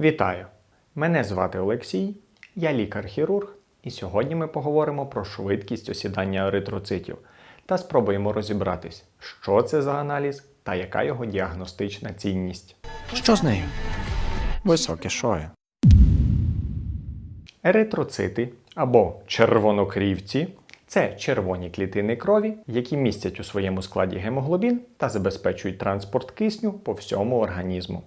Вітаю! Мене звати Олексій, я лікар-хірург, і сьогодні ми поговоримо про швидкість осідання еритроцитів та спробуємо розібратись, що це за аналіз та яка його діагностична цінність. Що з нею? Високе шоє. Еритроцити або червонокрівці це червоні клітини крові, які містять у своєму складі гемоглобін та забезпечують транспорт кисню по всьому організму.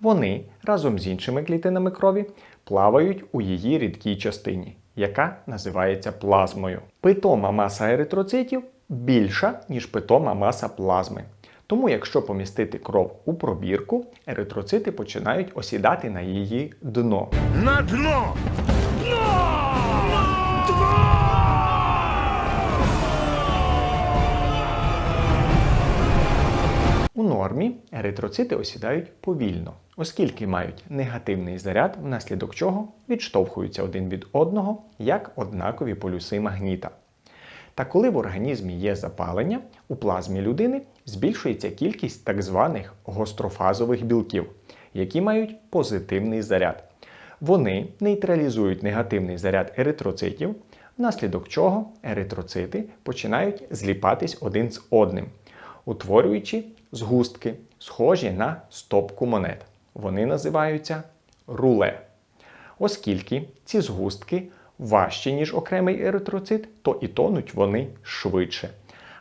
Вони разом з іншими клітинами крові плавають у її рідкій частині, яка називається плазмою. Питома маса еритроцитів більша, ніж питома маса плазми. Тому, якщо помістити кров у пробірку, еритроцити починають осідати на її дно. На дно! У нормі еритроцити осідають повільно, оскільки мають негативний заряд, внаслідок чого відштовхуються один від одного як однакові полюси магніта. Та коли в організмі є запалення, у плазмі людини збільшується кількість так званих гострофазових білків, які мають позитивний заряд. Вони нейтралізують негативний заряд еритроцитів, внаслідок чого еритроцити починають зліпатись один з одним, утворюючи згустки, схожі на стопку монет. Вони називаються руле. Оскільки ці згустки важчі, ніж окремий еритроцит, то і тонуть вони швидше.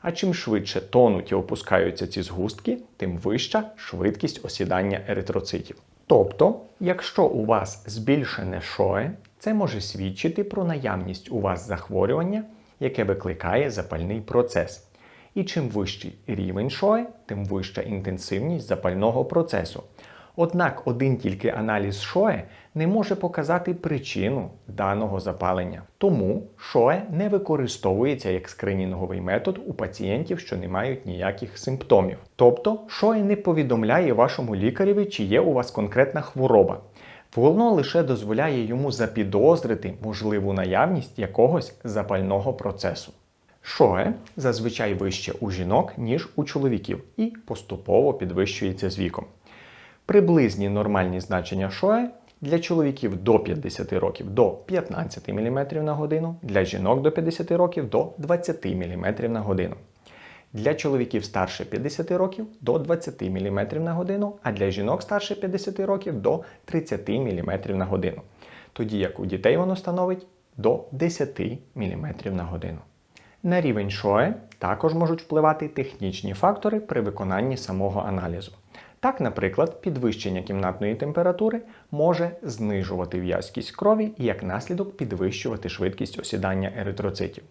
А чим швидше тонуть і опускаються ці згустки, тим вища швидкість осідання еритроцитів. Тобто, якщо у вас збільшене шоє, це може свідчити про наявність у вас захворювання, яке викликає запальний процес. І чим вищий рівень шоє, тим вища інтенсивність запального процесу. Однак один тільки аналіз шоє не може показати причину даного запалення. Тому шоє не використовується як скринінговий метод у пацієнтів, що не мають ніяких симптомів. Тобто шоє не повідомляє вашому лікареві, чи є у вас конкретна хвороба. Воно лише дозволяє йому запідозрити можливу наявність якогось запального процесу. Шоє зазвичай вище у жінок, ніж у чоловіків, і поступово підвищується з віком. Приблизні нормальні значення шоє для чоловіків до 50 років до 15 мм на годину, для жінок до 50 років до 20 мм на годину. Для чоловіків старше 50 років до 20 мм на годину, а для жінок старше 50 років до 30 мм на годину. Тоді як у дітей воно становить до 10 мм на годину. На рівень шоє також можуть впливати технічні фактори при виконанні самого аналізу. Так, наприклад, підвищення кімнатної температури може знижувати в'язкість крові і як наслідок підвищувати швидкість осідання еритроцитів.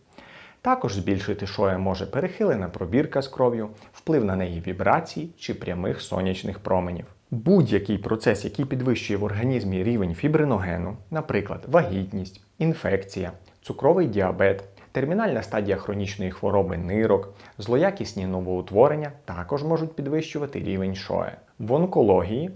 Також збільшити шоє може перехилена пробірка з кров'ю, вплив на неї вібрацій чи прямих сонячних променів. Будь-який процес, який підвищує в організмі рівень фібриногену, наприклад, вагітність, інфекція, цукровий діабет, термінальна стадія хронічної хвороби нирок, злоякісні новоутворення також можуть підвищувати рівень шоє. В онкології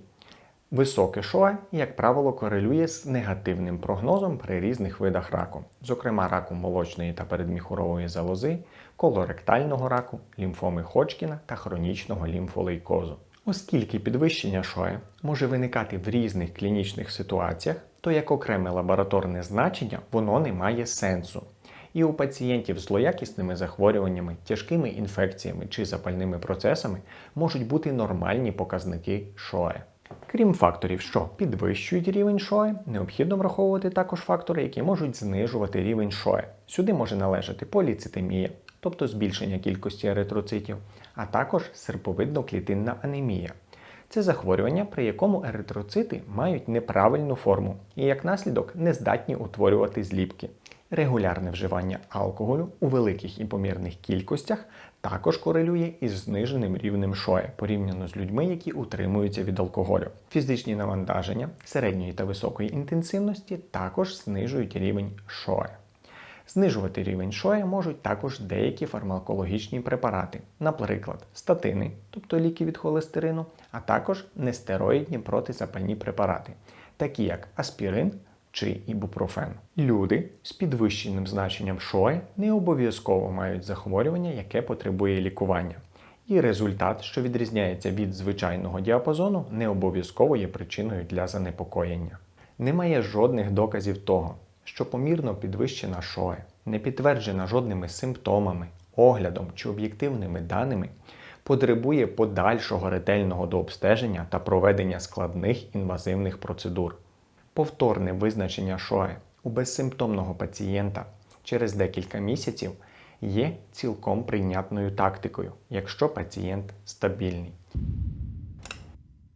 високе шоє, як правило, корелює з негативним прогнозом при різних видах раку, зокрема раку молочної та передміхурової залози, колоректального раку, лімфоми Ходжкіна та хронічного лімфолейкозу. Оскільки підвищення шоє може виникати в різних клінічних ситуаціях, то як окреме лабораторне значення воно не має сенсу. І у пацієнтів з злоякісними захворюваннями, тяжкими інфекціями чи запальними процесами можуть бути нормальні показники шоє. Крім факторів, що підвищують рівень шоє, необхідно враховувати також фактори, які можуть знижувати рівень шоє. Сюди може належати поліцитемія, тобто збільшення кількості еритроцитів, а також серповидно-клітинна анемія. Це захворювання, при якому еритроцити мають неправильну форму і як наслідок не здатні утворювати зліпки. Регулярне вживання алкоголю у великих і помірних кількостях також корелює із зниженим рівнем шоє порівняно з людьми, які утримуються від алкоголю. Фізичні навантаження середньої та високої інтенсивності також знижують рівень шоє. Знижувати рівень шоя можуть також деякі фармакологічні препарати, наприклад, статини, тобто ліки від холестерину, а також нестероїдні протизапальні препарати, такі як аспірин чи ібупрофен. Люди з підвищеним значенням шоє не обов'язково мають захворювання, яке потребує лікування. і результат, що відрізняється від звичайного діапазону, не обов'язково є причиною для занепокоєння. Немає жодних доказів того, що помірно підвищена шоe, не підтверджена жодними симптомами, оглядом чи об'єктивними даними, потребує подальшого ретельного дообстеження та проведення складних інвазивних процедур. Повторне визначення шоe у безсимптомного пацієнта через декілька місяців є цілком прийнятною тактикою, якщо пацієнт стабільний.